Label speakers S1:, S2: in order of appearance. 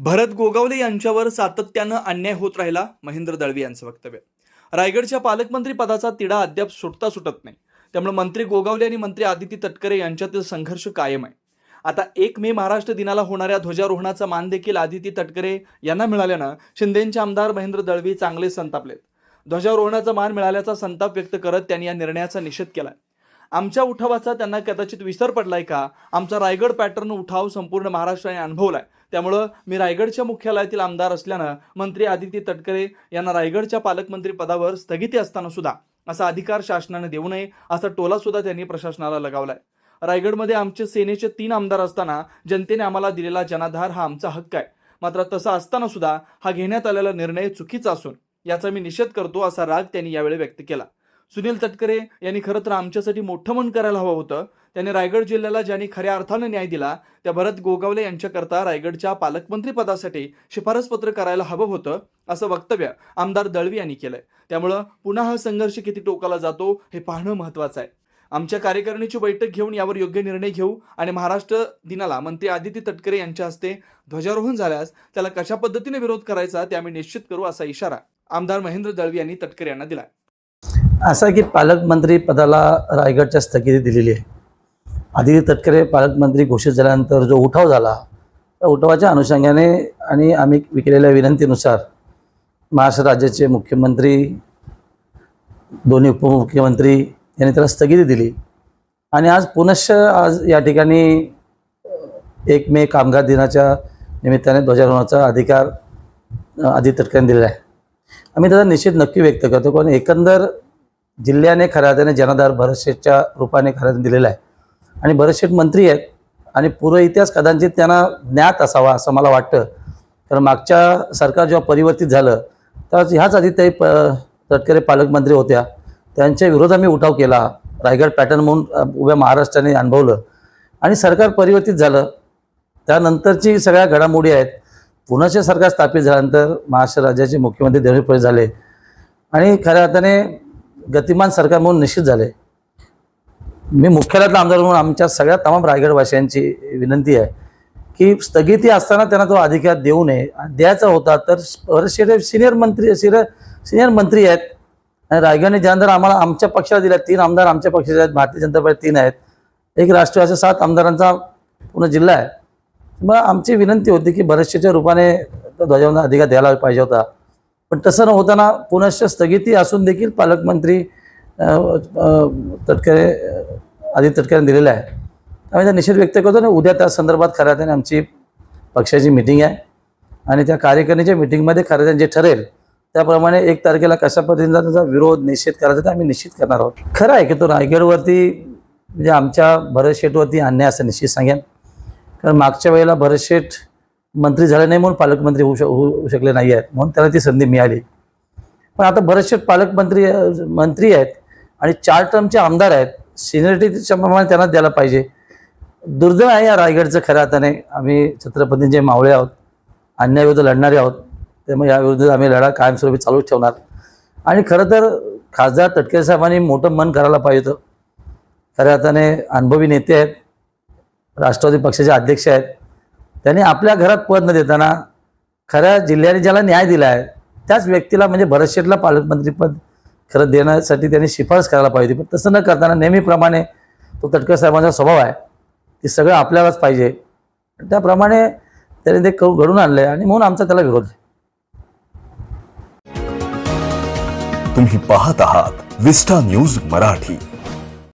S1: भरत गोगावले यांच्यावर सातत्यानं अन्याय होत राहिला महेंद्र दळवी यांचं वक्तव्य. रायगडच्या पालकमंत्री पदाचा तिढा अद्याप सुटता सुटत नाही. त्यामुळे मंत्री गोगावले आणि मंत्री आदिती तटकरे यांच्यातील संघर्ष कायम आहे. आता एक मे महाराष्ट्र दिनाला होणाऱ्या ध्वजारोहणाचा मान देखील आदिती तटकरे यांना मिळाल्यानं शिंदेचे आमदार महेंद्र दळवी चांगले संतापलेत. ध्वजारोहणाचा मान मिळाल्याचा संताप व्यक्त करत त्यांनी या निर्णयाचा निषेध केलाय. आमच्या उठावाचा त्यांना कदाचित विसर पडलाय का? आमचा रायगड पॅटर्न उठाव संपूर्ण महाराष्ट्राने अनुभवलाय. त्यामुळं मी रायगडच्या मुख्यालयातील आमदार असल्यानं मंत्री आदित्य तटकरे यांना रायगडच्या पालकमंत्री पदावर स्थगिती असताना सुद्धा असा अधिकार शासनाने देऊ नये असा टोला सुद्धा त्यांनी प्रशासनाला लगावलाय. रायगडमध्ये आमचे सेनेचे तीन आमदार असताना जनतेने आम्हाला दिलेला जनाधार हा आमचा हक्क आहे. मात्र तसा असताना सुद्धा हा घेण्यात आलेला निर्णय चुकीचा असून याचा मी निषेध करतो असा राग त्यांनी यावेळी व्यक्त केला. सुनील तटकरे यांनी खरं तर आमच्यासाठी मोठं मन करायला हवं होतं. त्यांनी रायगड जिल्ह्याला ज्यांनी खऱ्या अर्थानं न्याय दिला त्या भरत गोगावले यांच्याकरता रायगडच्या पालकमंत्री पदासाठी शिफारस पत्र करायला हवं होतं असं वक्तव्य आमदार दळवी यांनी केलंय. त्यामुळं पुन्हा हा संघर्ष किती टोकाला जातो हे पाहणं महत्वाचं आहे. आमच्या कार्यकारिणीची बैठक घेऊन यावर योग्य निर्णय घेऊ आणि महाराष्ट्र दिनाला मंत्री आदिती तटकरे यांच्या हस्ते ध्वजारोहण झाल्यास त्याला कशा पद्धतीने विरोध करायचा ते आम्ही निश्चित करू असा इशारा आमदार महेंद्र दळवी यांनी तटकरे यांना दिला
S2: असं की पालकमंत्री पदाला रायगडच्या स्थगिती दिलेली आहे. आदिती तटकरे पालकमंत्री घोषित झाल्यानंतर जो उठाव झाला त्या उठावाच्या अनुषंगाने आणि आम्ही विकलेल्या विनंतीनुसार महाराष्ट्र राज्याचे मुख्यमंत्री दोन्ही उपमुख्यमंत्री यांनी त्याला स्थगिती दिली. आणि आज पुनश्च आज या ठिकाणी एक मे कामगार दिनाच्या निमित्ताने ध्वजारोहणाचा अधिकार अ, आदिती तटकरेंनी दिलेला आहे. आम्ही त्याचा निषेध नक्की व्यक्त करतो कारण एकंदर जिल्ह्याने खऱ्या अर्थाने जनाधार भरतशेठच्या रूपाने खऱ्या अर्थाने दिलेला आहे. आणि भरतशेठ मंत्री आहेत आणि पूर्व इतिहास कदाचित त्यांना ज्ञात असावा असं मला वाटतं. कारण मागच्या सरकार जेव्हा परिवर्तित झालं तर ह्याच आधी ते प तटकरे पालकमंत्री होत्या. त्यांच्या विरोधात आम्ही उठाव केला. रायगड पॅटर्न म्हणून उभ्या महाराष्ट्राने अनुभवलं. आणि सरकार परिवर्तित झालं. त्यानंतरची सगळ्या घडामोडी आहेत. पुण्याचे सरकार स्थापित झाल्यानंतर महाराष्ट्र राज्याचे मुख्यमंत्री देवेंद्र फडणवीस झाले. आणि खऱ्या अर्थाने गतिमान सरकार म्हणून निश्चित झाले. मी मुख्यालयातला आमदार म्हणून आमच्या सगळ्या तमाम रायगडवासियांची विनंती आहे की स्थगिती असताना त्यांना तो अधिकार देऊ नये. आणि द्यायचा होता तर बरेचसे सिनियर मंत्री सिनियर सिनियर मंत्री आहेत. आणि रायगडने ज्यानंतर आम्हाला आमच्या पक्षाला दिल्या तीन आमदार आमच्या पक्षाचे आहेत. भारतीय जनता पार्टी तीन आहेत. एक राष्ट्रवादी सात आमदारांचा पूर्ण जिल्हा आहे. मग आमची विनंती होती की बरेचशाच्या रूपाने ध्वजावर अधिकार द्यायला पाहिजे होता. पण तसं न होताना पुनश्च स्थगिती असून देखील पालकमंत्री तटकरे आदित्य तटकरे दिलेला आहे आम्ही त्या निषेध व्यक्त करतो आणि उद्या त्या संदर्भात खऱ्या अर्थाने आमची पक्षाची मिटिंग आहे. आणि त्या कार्यकारिणीच्या मिटिंगमध्ये खऱ्या अर्थाने जे ठरेल त्याप्रमाणे एक तारखेला कशा पद्धतीचा त्याचा विरोध निषेध करायचा ते आम्ही निश्चित करणार आहोत. खरं आहे की तो रायगडवरती म्हणजे आमच्या भरत शेठवरती अन्याय असं निश्चित सांगेन. कारण मागच्या वेळेला भरत शेठ मंत्री झाले नाही म्हणून पालकमंत्री होऊ शक होऊ शकले नाही आहेत म्हणून त्याला ती संधी मिळाली. पण आता बरेचसे पालकमंत्री मंत्री आहेत आणि चार टर्मचे आमदार आहेत. सिनियरिटीच्या प्रमाणे त्यांना द्यायला पाहिजे. दुर्दैव आहे या रायगडचं खऱ्या अर्थाने आम्ही छत्रपतींचे मावळे आहोत. अन्यायाविरुद्ध लढणारे आहोत. त्यामुळे याविरुद्ध आम्ही लढा कायमस्वरूपी चालूच ठेवणार. आणि खरं तर खासदार तटकरे साहेबांनी मोठं मन करायला पाहिजे होतं. खऱ्या अर्थाने अनुभवी नेते आहेत. राष्ट्रवादी पक्षाचे अध्यक्ष आहेत. त्यांनी आपल्या घरात पद न देताना खऱ्या जिल्ह्याने ज्याला न्याय दिला आहे त्याच व्यक्तीला म्हणजे भरत शेठला पालकमंत्रीपद खरं देण्यासाठी त्यांनी शिफारस करायला पाहिजे पण तसं न करताना नेहमीप्रमाणे तो तटकर साहेबांचा स्वभाव आहे. ते सगळं आपल्यालाच पाहिजे. त्याप्रमाणे त्याने ते करू घडून आणलं आहे आणि म्हणून आमचा त्याला विरोध आहे.
S3: तुम्ही पाहत आहात विस्टा न्यूज मराठी.